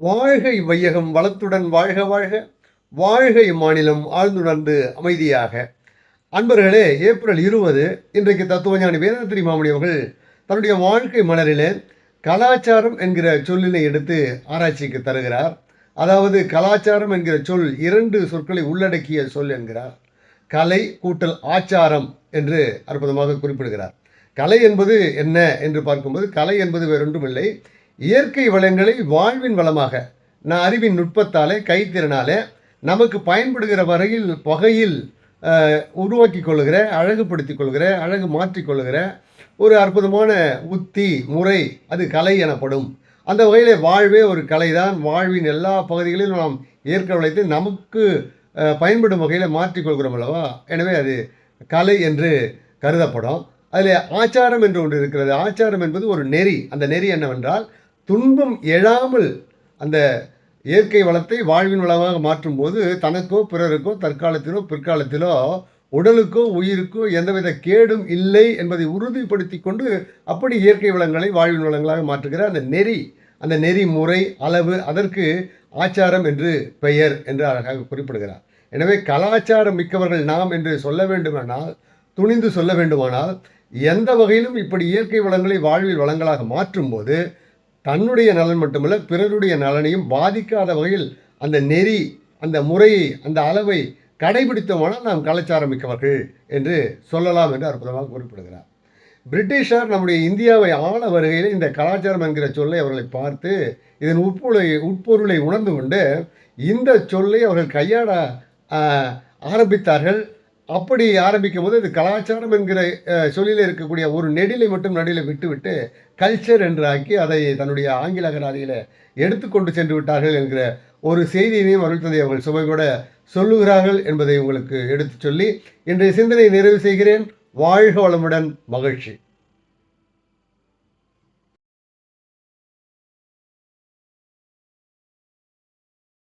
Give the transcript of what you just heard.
வாழ்கை வையகம் வளத்துடன் வாழ்க வாழ்க. வாழ்கை மாநிலம் ஆழ்ந்துணர்ந்து அமைதியாக. அன்பர்களே ஏப்ரல் இருபது இன்றைக்கு தத்துவஞானி வேதாத்திரி மாமணி அவர்கள் தன்னுடைய வாழ்க்கை மலரிலே கலாச்சாரம் என்கிற சொல்லினை எடுத்து ஆராய்ச்சிக்கு தருகிறார். அதாவது கலாச்சாரம் என்கிற சொல் இரண்டு சொற்களை உள்ளடக்கிய சொல் என்கிறார். கலை கூட்டல் ஆச்சாரம் என்று அற்புதமாக குறிப்பிடுகிறார். கலை என்பது என்ன என்று பார்க்கும்போது கலை என்பது வேறொன்றுமில்லை. இயற்கை வளங்களை வாழ்வின் வளமாக நான் அறிவின் நுட்பத்தாலே கைத்திறனாலே நமக்கு பயன்படுகிற வரையில் வகையில் உருவாக்கி கொள்கிற அழகுபடுத்தி கொள்கிற அழகு மாற்றிக்கொள்கிற ஒரு அற்புதமான உத்தி முறை அது கலை எனப்படும். அந்த வகையில் வாழ்வே ஒரு கலை தான் வாழ்வின் எல்லா பகுதிகளிலும் நாம் இயற்கை வளத்தை நமக்கு பயன்படும் வகையில் மாற்றிக்கொள்கிறோம் அல்லவா? எனவே அது கலை என்று கருதப்படும். அதில் ஆச்சாரம் என்று ஒன்று இருக்கிறது. ஆச்சாரம் என்பது ஒரு நெறி. அந்த நெறி என்னவென்றால் துன்பம் எழாமல் அந்த இயற்கை வளத்தை வாழ்வின் வளமாக மாற்றும்போது தனக்கோ பிறருக்கோ தற்காலத்திலோ பிற்காலத்திலோ உடலுக்கோ உயிருக்கோ எந்தவித கேடும் இல்லை என்பதை உறுதிப்படுத்தி கொண்டு அப்படி இயற்கை வளங்களை வாழ்வின் வளங்களாக மாற்றுகிற அந்த நெறி அந்த நெறி முறை அளவு அதற்கு ஆச்சாரம் என்று பெயர் என்று அழகாக குறிப்பிடுகிறார். எனவே கலாச்சாரம் மிக்கவர்கள் நாம் என்று சொல்ல வேண்டுமானால் துணிந்து சொல்ல வேண்டுமானால் எந்த வகையிலும் இப்படி இயற்கை வளங்களை வாழ்வில் வளங்களாக மாற்றும்போது தன்னுடைய நலன் மட்டுமல்ல பிறருடைய நலனையும் பாதிக்காத வகையில் அந்த நெறி அந்த முறையை அந்த அளவை கடைபிடித்தோமானால் நாம் கலாச்சாரம் மிக்கவர்கள் என்று சொல்லலாம் என்று அற்புதமாக குறிப்பிடுகிறார். பிரிட்டிஷார் நம்முடைய இந்தியாவை ஆள வருகையில் இந்த கலாச்சாரம் என்கிற சொல்லை அவர்களை பார்த்து இதன் உட்பொருளை உட்பொருளை உணர்ந்து கொண்டு இந்த சொல்லை அவர்கள் கையாட ஆரம்பித்தார்கள். அப்படி ஆரம்பிக்கும் போது இது கலாச்சாரம் என்கிற சொல்லியில் இருக்கக்கூடிய ஒரு நெடிலை மட்டும் நடுவில் விட்டுவிட்டு கல்ச்சர் என்று ஆக்கி அதை தன்னுடைய ஆங்கில அகராதியில் எடுத்துக்கொண்டு சென்று விட்டார்கள் என்கிற ஒரு செய்தியினையும் அருள்தந்தை அவர்கள் கூட சொல்லுகிறார்கள் என்பதை உங்களுக்கு எடுத்துச் சொல்லி இன்றைய சிந்தனை நிறைவு செய்கிறேன். வாழ்க வளமுடன் மகிழ்ச்சி.